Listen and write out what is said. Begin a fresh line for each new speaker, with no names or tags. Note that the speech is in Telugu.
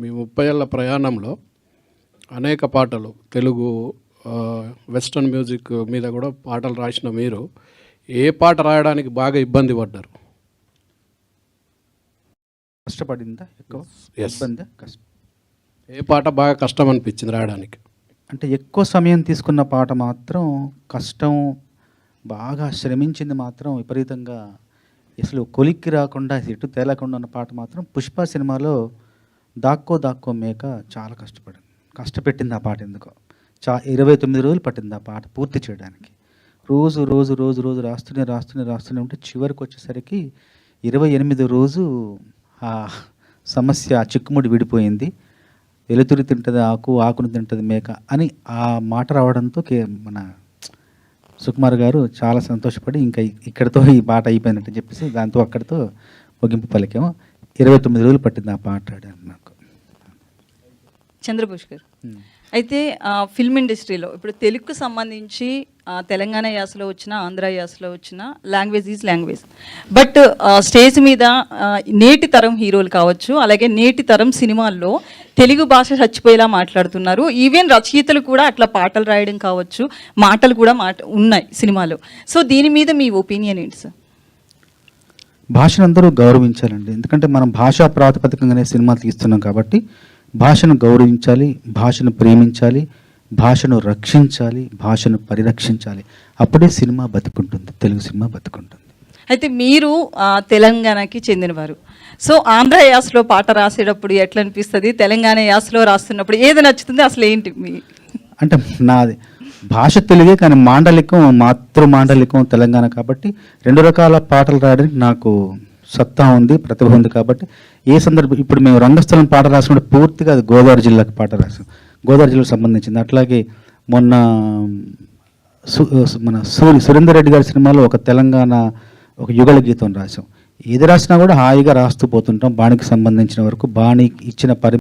మీ ముప్పై ఏళ్ళ ప్రయాణంలో అనేక పాటలు తెలుగు వెస్ట్రన్ మ్యూజిక్ మీద కూడా పాటలు రాసిన మీరు ఏ పాట రాయడానికి బాగా ఇబ్బంది పడ్డారు?
కష్టపడిందా ఎక్కువ. ఇబ్బందా? కష్టం
ఏ పాట బాగా కష్టం అనిపించింది రాయడానికి?
అంటే ఎక్కువ సమయం తీసుకున్న పాట మాత్రం కష్టం బాగా శ్రమించింది మాత్రం విపరీతంగా. అసలు కొలిక్కి రాకుండా ఎటు తేలకుండా ఉన్న పాట మాత్రం పుష్ప సినిమాలో దాక్కో దాక్కో మేక చాలా కష్టపడింది. కష్టపెట్టింది ఆ పాట ఎందుకో? చా ఇరవై తొమ్మిది రోజులు పట్టింది ఆ పాట పూర్తి చేయడానికి. రోజు రోజు రోజు రోజు రాస్తూనే రాస్తూనే రాస్తూనే ఉంటే చివరికి వచ్చేసరికి ఇరవై ఎనిమిది రోజు ఆ సమస్య ఆ చిక్కుముడి విడిపోయింది. వెలుతురు తింటుంది ఆకు ఆకును తింటుంది మేక అని ఆ మాట రావడంతో కే మన సుకుమార్ గారు చాలా సంతోషపడి ఇంకా ఇక్కడితో ఈ పాట అయిపోయిందంటే చెప్పేసి దాంతో అక్కడితో ముగింపు పలికాము. ఇరవై తొమ్మిది రోజులు పట్టింది ఆ పాట అన్నారు
చంద్రబోస్ గారు. అయితే ఫిల్మ్ ఇండస్ట్రీలో ఇప్పుడు తెలుగుకు సంబంధించి తెలంగాణ యాసలో వచ్చిన ఆంధ్ర యాసలో వచ్చిన language is language but stage మీద నేటి తరం హీరోలు కావచ్చు అలాగే నేటి తరం సినిమాల్లో తెలుగు భాష చచ్చిపోయేలా మాట్లాడుతున్నారు. ఈవెన్ రచయితలు కూడా అట్లా పాటలు రాయడం కావచ్చు మాటలు కూడా మాట ఉన్నాయి సినిమాలో. సో దీని మీద మీ ఒపీనియన్ ఏంటి సార్
భాషను అందరూ గౌరవించాలండి. ఎందుకంటే మనం భాషా ప్రాతిపదికంగానే సినిమాలు తీస్తున్నాం కాబట్టి భాషను గౌరవించాలి భాషను ప్రేమించాలి భాషను రక్షించాలి భాషను పరిరక్షించాలి. అప్పుడే సినిమా బతుకుంటుంది తెలుగు సినిమా బతుకుంటుంది.
అయితే మీరు తెలంగాణకి చెందినవారు. సో ఆంధ్ర యాసలో పాట రాసేటప్పుడు ఎట్లా అనిపిస్తుంది తెలంగాణ యాసలో రాస్తున్నప్పుడు ఏది నచ్చుతుంది? అసలు ఏంటి మీ?
అంటే నాది భాష తెలుగే కానీ మాండలికం మాతృ మాండలికం తెలంగాణ కాబట్టి రెండు రకాల పాటలు రాయడానికి నాకు సత్తా ఉంది ప్రతిభ ఉంది కాబట్టి ఏ సందర్భం ఇప్పుడు మేము రంగస్థలం పాట రాసినప్పుడు పూర్తిగా అది గోదావరి జిల్లాకి పాట రాసాం. గోదావరి జిల్లాకు సంబంధించింది. అట్లాగే మొన్న మన సూరి సురేందర్ రెడ్డి గారి సినిమాలో ఒక తెలంగాణ ఒక యుగళ గీతం రాసాం. ఏది రాసినా కూడా హాయిగా రాస్తూ పోతుంటాం. బాణికి సంబంధించిన వరకు బాణి ఇచ్చిన పరి